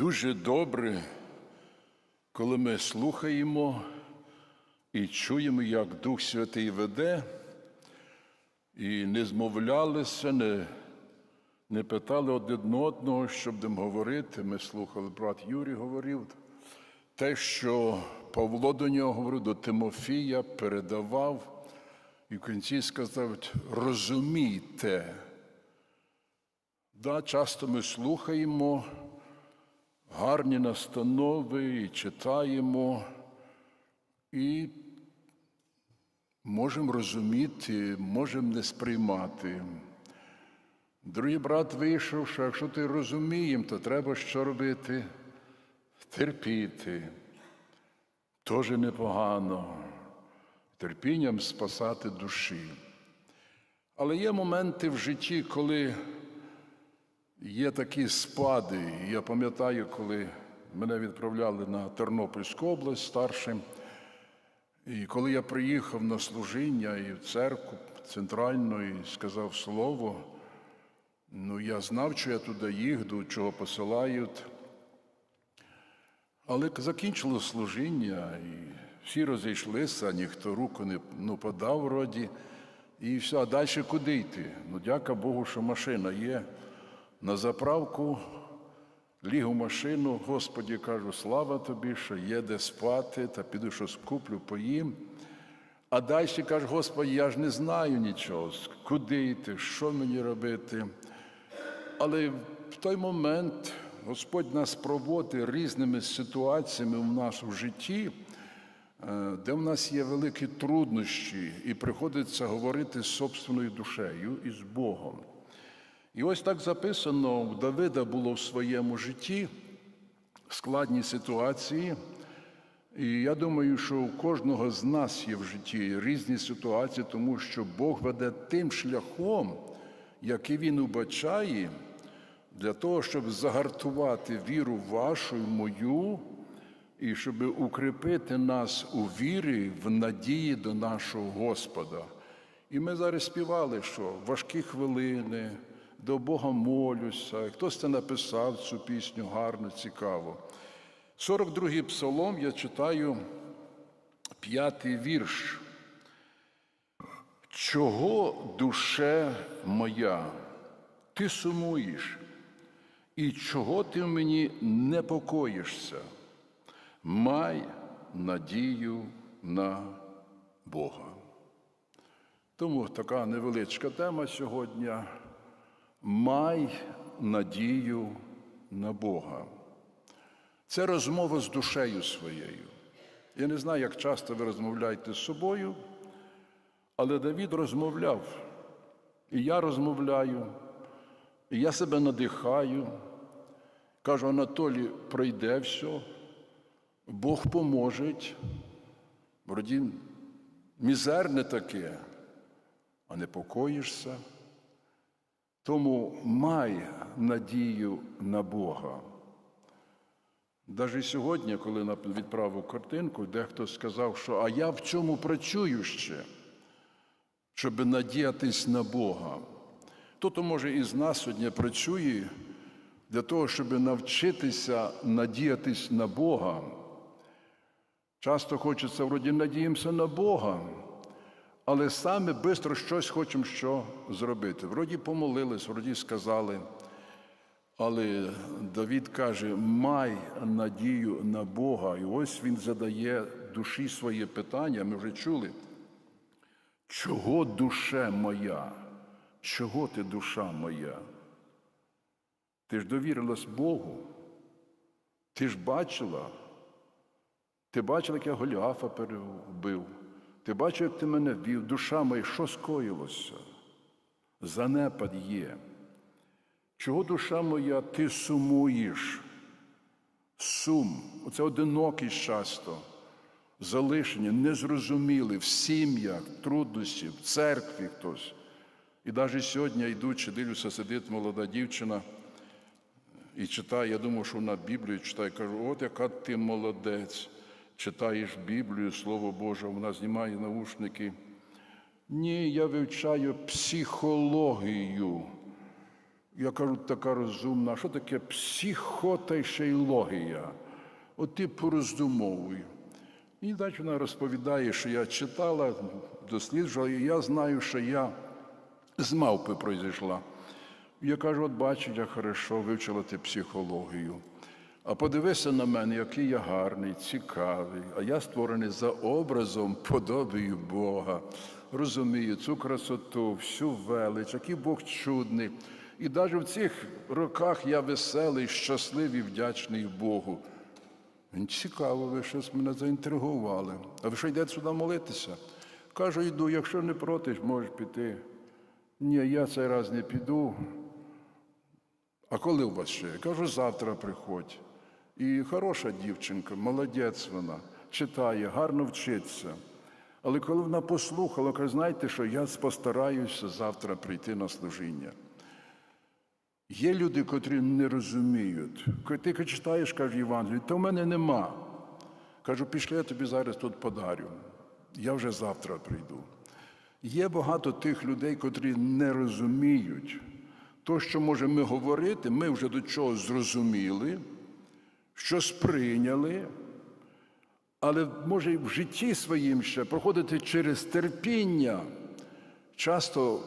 Дуже добре, коли ми слухаємо і чуємо, як Дух Святий веде, і не змовлялися, не, не питали один одного, що будемо говорити. Ми слухали, брат Юрій говорив. Те, що Павло до нього говорив, до Тимофія передавав, і в кінці сказав, розумійте. Да, часто ми слухаємо гарні настанови і читаємо, і можемо розуміти, можемо не сприймати. Другий брат вийшов, що якщо ти розумієш, то треба що робити? Терпіти. Теж непогано. Терпінням спасати душі. Але є моменти в житті, коли Є такі спади. Я пам'ятаю, коли мене відправляли на Тернопільську область старшим. І коли я приїхав на служіння і в церкву центральну і сказав слово, ну я знав, що я туди їду, чого посилають. Але закінчило служіння, і всі розійшлися, ніхто руку не ну, подав вроді. І все, а далі куди йти? Ну, дяка Богу, що машина є. На заправку ліг у машину, Господі кажу, слава тобі, що є де спати, та піду щось куплю, поїм. А далі каже, Господи, я ж не знаю нічого, куди йти, що мені робити. Але в той момент Господь нас проводить різними ситуаціями в нашому житті, е, де в нас є великі труднощі, і приходиться говорити з собственною душею і з Богом. І ось так записано, у Давида було в своєму житті складні ситуації. І я думаю, що у кожного з нас є в житті різні ситуації, тому що Бог веде тим шляхом, який Він убачає, для того, щоб загартувати віру вашу і мою, і щоб укріпити нас у вірі в надії до нашого Господа. І ми зараз співали, що важкі хвилини до Бога молюся. Хтось це написав цю пісню гарно, цікаво. 42-й псалом я читаю п'ятий вірш. Чого душе моя, ти сумуєш, і чого ти в мені непокоїшся? Май надію на Бога. Тому така невеличка тема сьогодні. Май надію на Бога. Це розмова з душею своєю. Я не знаю, як часто ви розмовляєте з собою, але Давід розмовляв. І я розмовляю, і я себе надихаю. Кажу, Анатолій, пройде все, Бог поможе. Вроді мізерне таке, а не покоїшся. Тому май надію на Бога. Навіть сьогодні, коли відправив картинку, дехто сказав, що а я в цьому працюю ще, щоб надіятись на Бога. Хто-то, може, із нас сьогодні працює для того, щоб навчитися надіятись на Бога. Часто хочеться, вроді, надіємося на Бога. Але саме швидко щось хочемо що зробити. Вроді помолились, вроді сказали. Але Давід каже: май надію на Бога. І ось він задає душі своє питання. Ми вже чули. Чого душе моя? Чого ти душа моя? Ти ж довірилась Богу. Ти ж бачила. Ти бачила, як я Голіафа перебив. Ти бачив, як ти мене вів, душа моя, що скоїлося? Занепад є. Чого душа моя, ти сумуєш? Сум, оце одинокість часто, залишення, незрозумілі в сім'ях, трудності, в церкві хтось. І навіть сьогодні, йдучи, дивлюся, сидить молода дівчина і читає, я думаю, що вона Біблію читає, кажу, от яка ти молодець читаєш Біблію, Слово Боже, вона знімає наушники. Ні, я вивчаю психологію. Я кажу, така розумна, що таке логія? От ти пороздумовуй. І далі вона розповідає, що я читала, досліджувала, і я знаю, що я з мавпи пройшла. Я кажу, от бачиш, я хорошо вивчила ти психологію. А подивися на мене, який я гарний, цікавий, а я створений за образом, подобію Бога. Розумію цю красоту, всю велич, який Бог чудний. І навіть в цих роках я веселий, щасливий, вдячний Богу. Він цікаво, ви щось мене заінтригували. А ви що йдете сюди молитися? Кажу, йду, якщо не проти, можеш піти. Ні, я цей раз не піду. А коли у вас ще? Кажу, завтра приходь. І хороша дівчинка, молодець вона, читає, гарно вчиться. Але коли вона послухала, каже, знаєте, що я постараюся завтра прийти на служіння. Є люди, котрі не розуміють. Коли Ти читаєш, каже Євангелію, то в мене нема. Кажу, пішли, я тобі зараз тут подарю. Я вже завтра прийду. Є багато тих людей, котрі не розуміють. То, що можемо ми говорити, ми вже до чого зрозуміли, що сприйняли, але може в житті своїм ще проходити через терпіння. Часто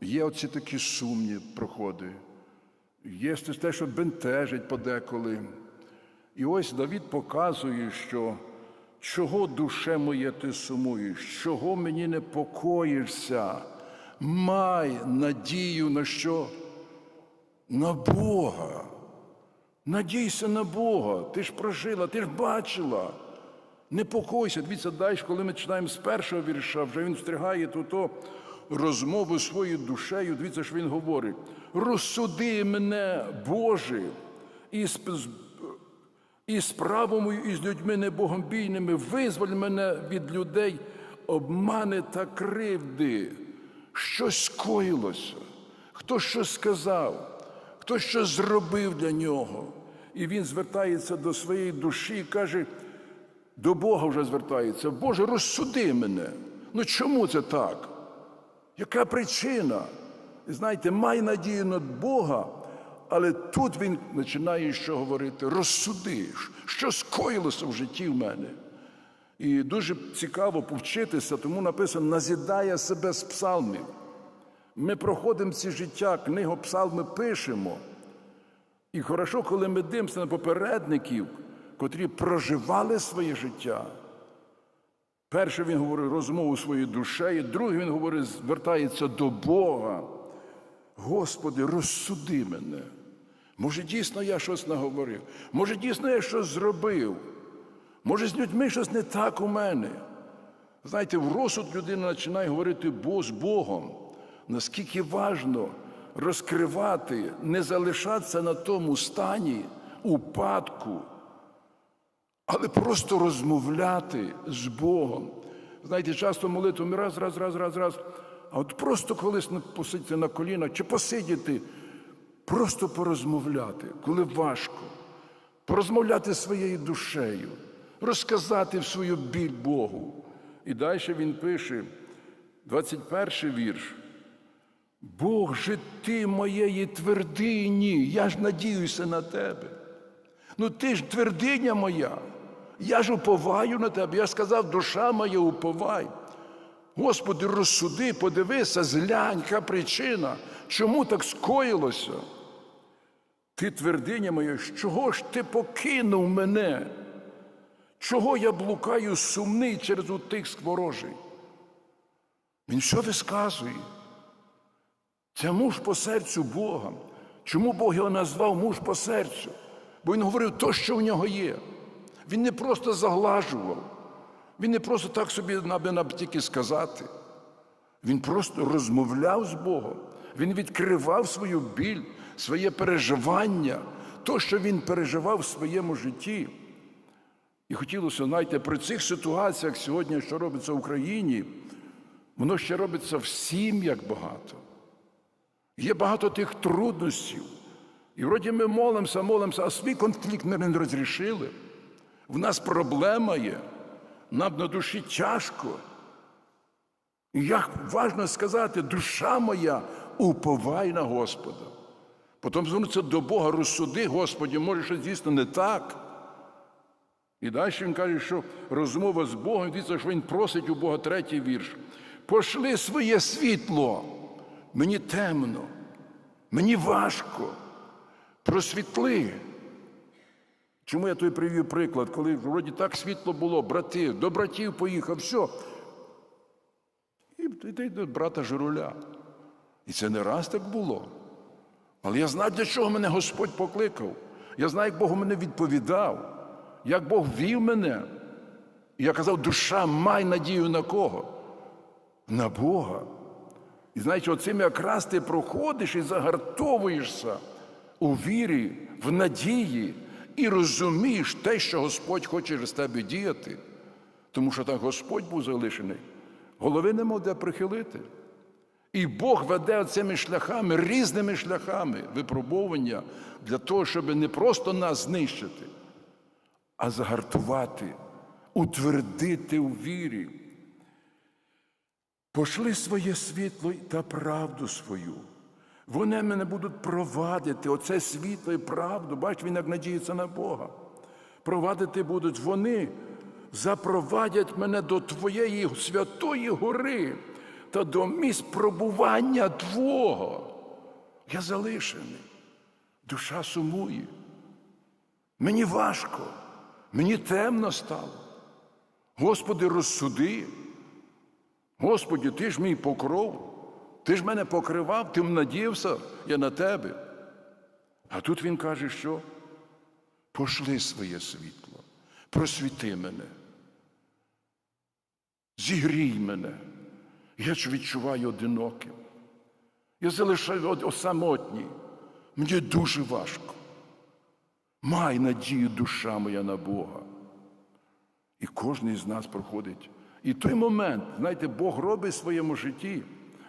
є оці такі сумні проходи, є те, що бентежить подеколи. І ось Давід показує, що чого душе моє ти сумуєш, чого мені не покоїшся, май надію на що? На Бога. Надійся на Бога. Ти ж прожила, ти ж бачила. Не покойся. Дивіться, далі, коли ми читаємо з першого вірша, вже він встрягає тут розмову своєю душею. Дивіться, що він говорить: розсуди мене, Боже, і з, і справою мою, і з людьми небогомбійними, визволь мене від людей, обмани та кривди. Щось скоїлося, хто що сказав, хто що зробив для нього. І він звертається до своєї душі і каже, до Бога вже звертається, Боже, розсуди мене. Ну чому це так? Яка причина? І знаєте, май надію на Бога, але тут він починає що говорити: розсуди, що скоїлося в житті в мене. І дуже цікаво повчитися, тому написано, назідає себе з псалмів. Ми проходимо ці життя, книгу псалми пишемо. І хорошо, коли ми дивимося на попередників, котрі проживали своє життя. Перший він говорить розмову своєю душею, другий він говорить, звертається до Бога. Господи, розсуди мене. Може, дійсно я щось наговорив, може, дійсно я щось зробив. Може, з людьми щось не так у мене. Знаєте, в розсуд людина починає говорити з Богом. Наскільки важно розкривати, не залишатися на тому стані упадку, але просто розмовляти з Богом. Знаєте, часто молитвами раз, раз, раз, раз, раз. А от просто колись посидіти на колінах чи посидіти, просто порозмовляти, коли важко, порозмовляти своєю душею, розказати свою біль Богу. І далі він пише, 21 вірш. Бог же ти моєї твердині, я ж надіюся на тебе. Ну ти ж твердиня моя, я ж уповаю на тебе. Я сказав, душа моя уповай. Господи, розсуди, подивися, зглянь, яка причина, чому так скоїлося? Ти твердиня моя, чого ж ти покинув мене? Чого я блукаю сумний через утих скворожий? Він що висказує? Це муж по серцю Бога. Чому Бог його назвав муж по серцю? Бо він говорив то, що в нього є. Він не просто заглажував, він не просто так собі тільки сказати. Він просто розмовляв з Богом. Він відкривав свою біль, своє переживання, то, що він переживав в своєму житті. І хотілося, знаєте, при цих ситуаціях сьогодні, що робиться в Україні, воно ще робиться в сім'ях багато. Є багато тих трудностей. І вроді ми молимося, молимося, а свій конфлікт ми не розрішили. В нас проблема є, нам на душі тяжко. І як важно сказати, душа моя, уповай на Господа. Потім звернутися до Бога, розсуди, Господі, може, щось дійсно не так. І далі він каже, що розмова з Богом, дивіться, що він просить у Бога третій вірш. Пошли своє світло. Мені темно, мені важко. Просвітли. Чому я той привів приклад, коли вроді так світло було, брати, до братів поїхав, все. І йде до брата Жируля. І це не раз так було. Але я знаю, для чого мене Господь покликав. Я знаю, як Бог мене відповідав, як Бог вів мене. І я казав, душа, май надію на кого? На Бога. І знаєте, оцим якраз ти проходиш і загартовуєшся у вірі, в надії і розумієш те, що Господь хоче через тебе діяти. Тому що там Господь був залишений, голови не мав де прихилити. І Бог веде цими шляхами, різними шляхами випробовування для того, щоб не просто нас знищити, а загартувати, утвердити у вірі. Пошли своє світло та правду свою. Вони мене будуть провадити, оце світло і правду. Бач, він як надіється на Бога. Провадити будуть вони, запровадять мене до Твоєї святої гори та до місць пробування Твого. Я залишений, душа сумує. Мені важко, мені темно стало. Господи, розсуди. Господи, ти ж мій покров, ти ж мене покривав, ти надіявся, я на тебе. А тут він каже, що пошли своє світло, просвіти мене, зігрій мене. Я ж відчуваю одиноким. Я залишаю самотній. Мені дуже важко. Май надію душа моя на Бога. І кожен з нас проходить. І той момент, знаєте, Бог робить в своєму житті,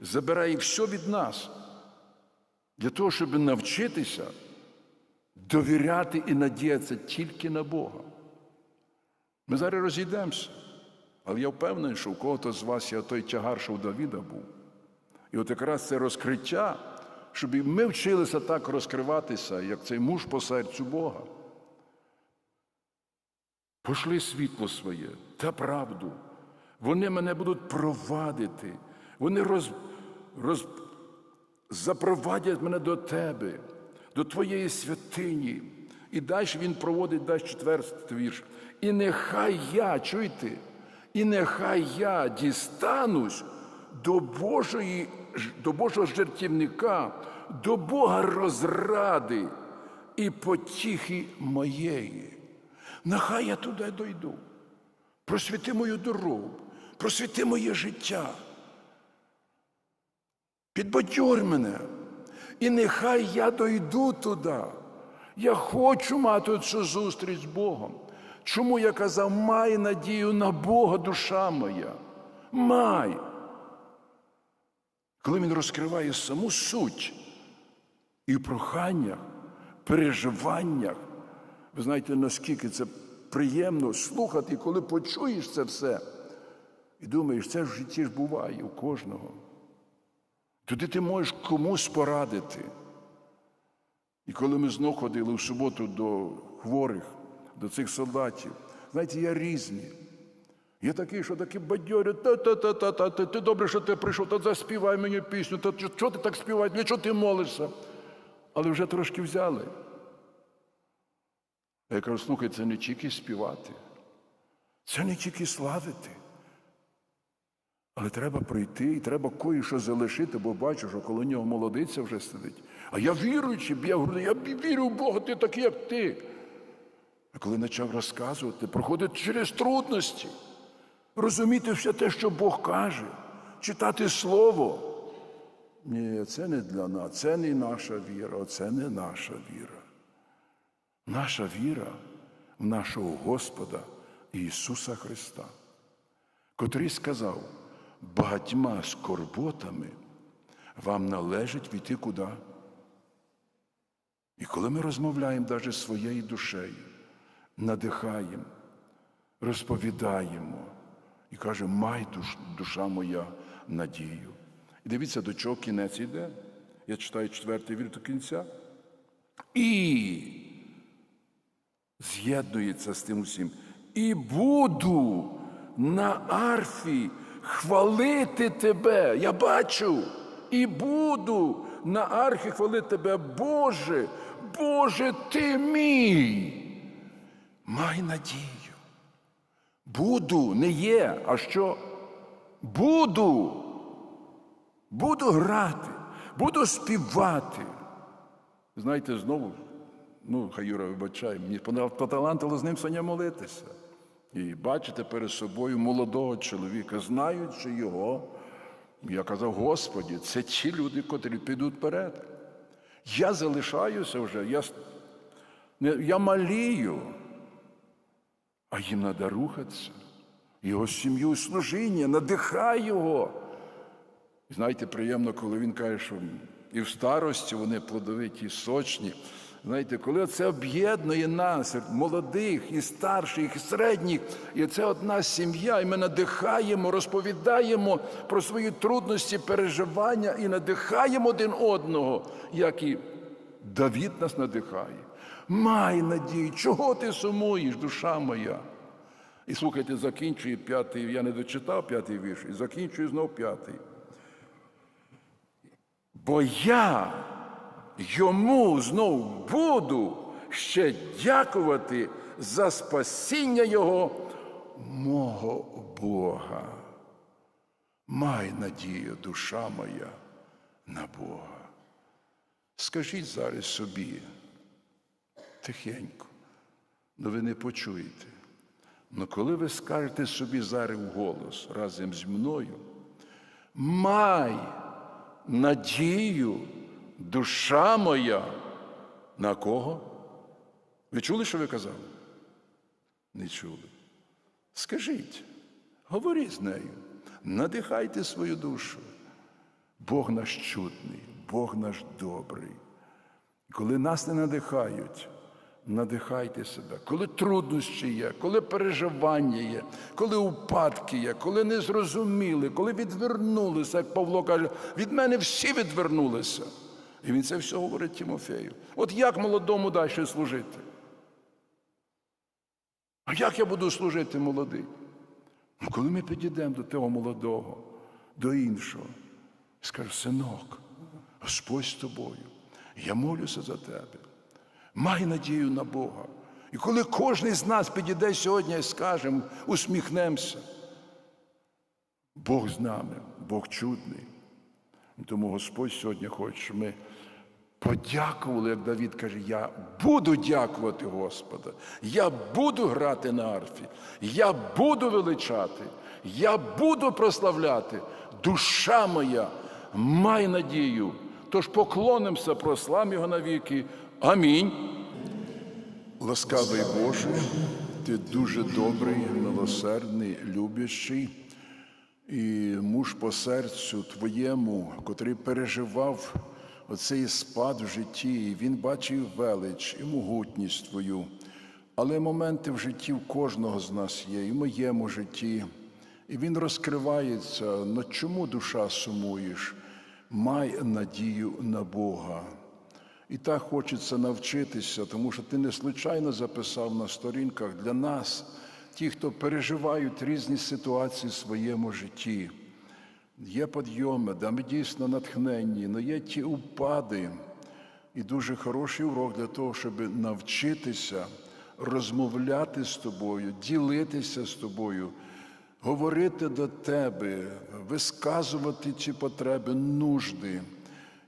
забирає все від нас для того, щоб навчитися довіряти і надіятися тільки на Бога. Ми зараз розійдемося, але я впевнений, що у кого-то з вас є той тягар, що у Давіда був. І от якраз це розкриття, щоб і ми вчилися так розкриватися, як цей муж по серцю Бога. Пошли світло своє та правду. Вони мене будуть провадити. Вони роз, роз, запровадять мене до тебе, до твоєї святині. І далі він проводить далі четвертий вірш. І нехай я, чуєте, і нехай я дістанусь до Божої, до Божого жертівника, до Бога розради і потіхи моєї. Нехай я туди дойду. Просвіти мою дорогу, просвіти моє життя. Підбадьор мене. І нехай я дойду туди. Я хочу мати цю зустріч з Богом. Чому я казав, май надію на Бога, душа моя. Май. Коли він розкриває саму суть і в проханнях, переживаннях, ви знаєте, наскільки це приємно слухати, коли почуєш це все. І думаєш, це в житті ж буває у кожного. Туди ти можеш комусь порадити. І коли ми знов ходили в суботу до хворих, до цих солдатів, знаєте, я різні. Є такі, що такі бадьорі, та-та-та-та, та ти добре, що ти прийшов, та заспівай мені пісню, та що ти так співаєш, для чого ти молишся? Але вже трошки взяли. Я кажу, слухай, це не тільки співати, це не тільки славити. Але треба прийти і треба кое-що залишити, бо бачу, що коло нього молодиця вже сидить. А я віруючий, я говорю, я вірю в Бога, ти такий, як ти. А коли почав розказувати, проходить через трудності, розуміти все те, що Бог каже, читати Слово. Ні, це не для нас, це не наша віра, це не наша віра. Наша віра в нашого Господа Ісуса Христа, котрий сказав, багатьма скорботами вам належить війти куди. І коли ми розмовляємо навіть своєю душею, надихаємо, розповідаємо і кажемо, май душ, душа моя надію. І дивіться, до чого кінець йде. Я читаю четвертий вір до кінця. І з'єднується з тим усім. І буду на арфі хвалити тебе. Я бачу. І буду на арфі хвалити тебе, Боже, Боже, ти мій. Май надію. Буду, не є, а що? Буду. Буду грати, буду співати. Знаєте, знову, ну, хай Юра вибачає, мені поталантило з ним сьогодні молитися. І бачите перед собою молодого чоловіка, знаючи його, я казав, Господі, це ті люди, котрі підуть вперед. Я залишаюся вже, я, я малію, а їм треба рухатися. Його сім'ю служіння, надихай його. І Знаєте, приємно, коли він каже, що і в старості вони плодовиті, і сочні. Знаєте, коли це об'єднує нас, молодих, і старших, і середніх, і це одна сім'я, і ми надихаємо, розповідаємо про свої трудності, переживання і надихаємо один одного, як і Давід нас надихає. Май надію, чого ти сумуєш, душа моя? І слухайте, закінчує п'ятий, я не дочитав п'ятий вірш, і закінчує знов п'ятий. Бо я йому знов буду ще дякувати за спасіння Його, мого Бога. Май надію, душа моя, на Бога. Скажіть зараз собі, тихенько, ну ви не почуєте. Ну коли ви скажете собі зараз вголос разом зі мною, май надію, душа моя, на кого? Ви чули, що ви казали? Не чули. Скажіть, говоріть з нею, надихайте свою душу. Бог наш чудний, Бог наш добрий. Коли нас не надихають, надихайте себе. Коли труднощі є, коли переживання є, коли упадки є, коли не зрозуміли, коли відвернулися, як Павло каже, від мене всі відвернулися. І він це все говорить Тимофею. От як молодому далі служити? А як я буду служити молодий? Ну, коли ми підійдемо до того молодого, до іншого, і скаже, синок, Господь з тобою, я молюся за тебе. Май надію на Бога. І коли кожен з нас підійде сьогодні і скаже, усміхнемося, Бог з нами, Бог чудний. Тому Господь сьогодні хоче, щоб ми подякували, як Давід каже, я буду дякувати Господа, я буду грати на арфі, я буду величати, я буду прославляти. Душа моя, май надію. Тож поклонимося, прославимо його навіки. Амінь. Ласкавий Боже, ти дуже добрий, милосердний, любящий і муж по серцю твоєму, котрий переживав оцей спад в житті, він бачив велич і могутність твою. Але моменти в житті в кожного з нас є, і в моєму житті. І він розкривається, на чому душа сумуєш, май надію на Бога. І так хочеться навчитися, тому що ти не случайно записав на сторінках для нас, ті, хто переживають різні ситуації в своєму житті. Є підйоми, де ми дійсно натхненні, але є ті упади. І дуже хороший урок для того, щоб навчитися розмовляти з тобою, ділитися з тобою, говорити до тебе, висказувати ці потреби, нужди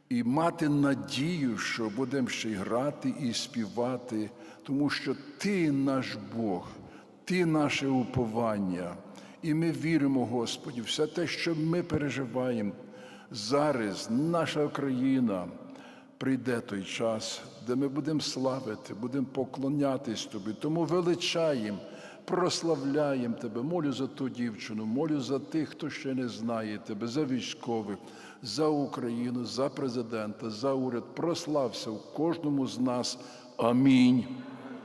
і мати надію, що будемо ще й грати і співати, тому що ти наш Бог, ти наше уповання. І ми віримо, Господі, все те, що ми переживаємо зараз, наша країна, прийде той час, де ми будемо славити, будемо поклонятись Тобі. Тому величаємо, прославляємо Тебе. Молю за ту дівчину, молю за тих, хто ще не знає Тебе, за військових, за Україну, за президента, за уряд. Прослався в кожному з нас. Амінь.